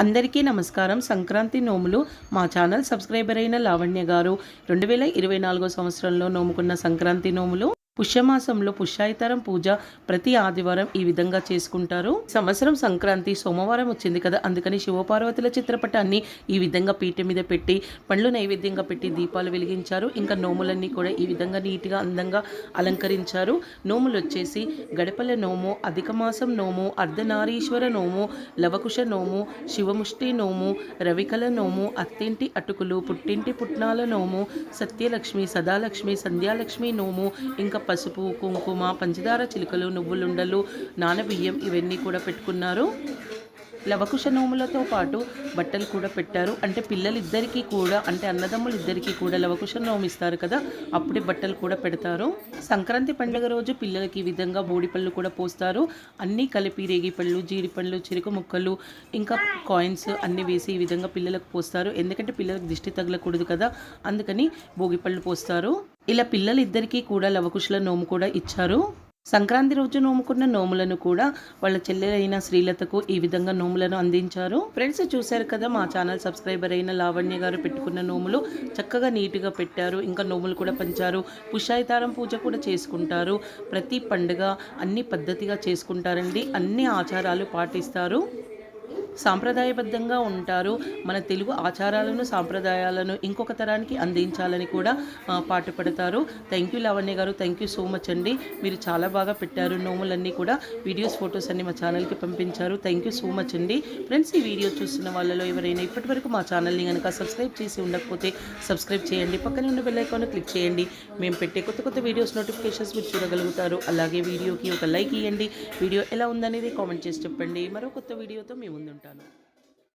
అందరికీ నమస్కారం. సంక్రాంతి నోములు మా ఛానల్ సబ్స్క్రైబర్ అయిన లావణ్య గారు. రెండు వేల ఇరవై నాలుగో సంవత్సరంలో నోముకున్న సంక్రాంతి నోములు పుష్యమాసంలో పుష్యాయితరం పూజ ప్రతి ఆదివారం ఈ విధంగా చేసుకుంటారు. సంవత్సరం సంక్రాంతి సోమవారం వచ్చింది కదా అందుకని శివపార్వతుల చిత్రపటాన్ని ఈ విధంగా పీట మీద పెట్టి పండ్లు నైవేద్యంగా పెట్టి దీపాలు వెలిగించారు. ఇంకా నోములన్నీ కూడా ఈ విధంగా నీట్గా అందంగా అలంకరించారు. నోములు వచ్చేసి గడపల నోము అధిక మాసం నోము అర్ధనారీశ్వర నోము లవకుశ నోము శివముష్టి నోము రవికల నోము అత్తింటి అటుకులు పుట్టింటి పుట్నాల నోము సత్యలక్ష్మి సదాలక్ష్మి సంధ్యాలక్ష్మి నోము ఇంకా పసుపు కుంకుమ పంచదార చిలుకలు నువ్వులుండలు నానబియ్యం ఇవన్నీ కూడా పెట్టుకున్నారు. లవకుశ నోములతో పాటు బట్టలు కూడా పెట్టారు. అంటే పిల్లలిద్దరికీ కూడా అంటే అన్నదమ్ములు ఇద్దరికీ కూడా లవకుశ నోమిస్తారు కదా అప్పుడే బట్టలు కూడా పెడతారు. సంక్రాంతి పండుగ రోజు పిల్లలకి ఈ విధంగా బోడి పళ్ళు కూడా పోస్తారు. అన్నీ కలిపి రేగి పళ్ళు జీడి చెరుకు ముక్కలు ఇంకా కాయిన్స్ అన్నీ వేసి ఈ విధంగా పిల్లలకు పోస్తారు. ఎందుకంటే పిల్లలకు దిష్టి తగలకూడదు కదా అందుకని భోగి పళ్ళు పోస్తారు. ఇలా పిల్లలిద్దరికీ కూడా లవకుశల నోము కూడా ఇచ్చారు. సంక్రాంతి రోజు నోముకున్న నోములను కూడా వాళ్ళ చెల్లెలైన శ్రీలతకు ఈ విధంగా నోములను అందించారు. ఫ్రెండ్స్ చూశారు కదా మా ఛానల్ సబ్స్క్రైబర్ అయిన లావణ్య గారు పెట్టుకున్న నోములు చక్కగా నీట్గా పెట్టారు. ఇంకా నోములు కూడా పంచారు. పుష్యాయితారం పూజ కూడా చేసుకుంటారు. ప్రతి పండుగ అన్ని పద్ధతిగా చేసుకుంటారండి. అన్ని ఆచారాలు పాటిస్తారు. సాంప్రదాయబద్ధంగా ఉంటారు. మన తెలుగు ఆచారాలను సాంప్రదాయాలను ఇంకొక తరానికి అందించాలని కూడా పాటుపడతారు. థ్యాంక్ యూ లావణ్య గారు. థ్యాంక్ యూ సో మచ్ అండి. మీరు చాలా బాగా పెట్టారు. నోములన్నీ కూడా వీడియోస్ ఫొటోస్ అన్ని మా ఛానల్కి పంపించారు. థ్యాంక్ యూ సో మచ్ అండి. ఫ్రెండ్స్ ఈ వీడియో చూస్తున్న వాళ్ళలో ఎవరైనా ఇప్పటివరకు మా ఛానల్ని కనుక సబ్స్క్రైబ్ చేసి ఉండకపోతే సబ్స్క్రైబ్ చేయండి. పక్కనే ఉన్న బెల్లైకాన్ క్లిక్ చేయండి. మేము పెట్టే కొత్త కొత్త వీడియోస్ నోటిఫికేషన్స్ మీరు చూడగలుగుతారు. అలాగే వీడియోకి ఒక లైక్ ఇవ్వండి వీడియో ఎలా ఉందనేది కామెంట్ చేసి చెప్పండి. మరో కొత్త వీడియోతో మేము ముందుంటాం. কেন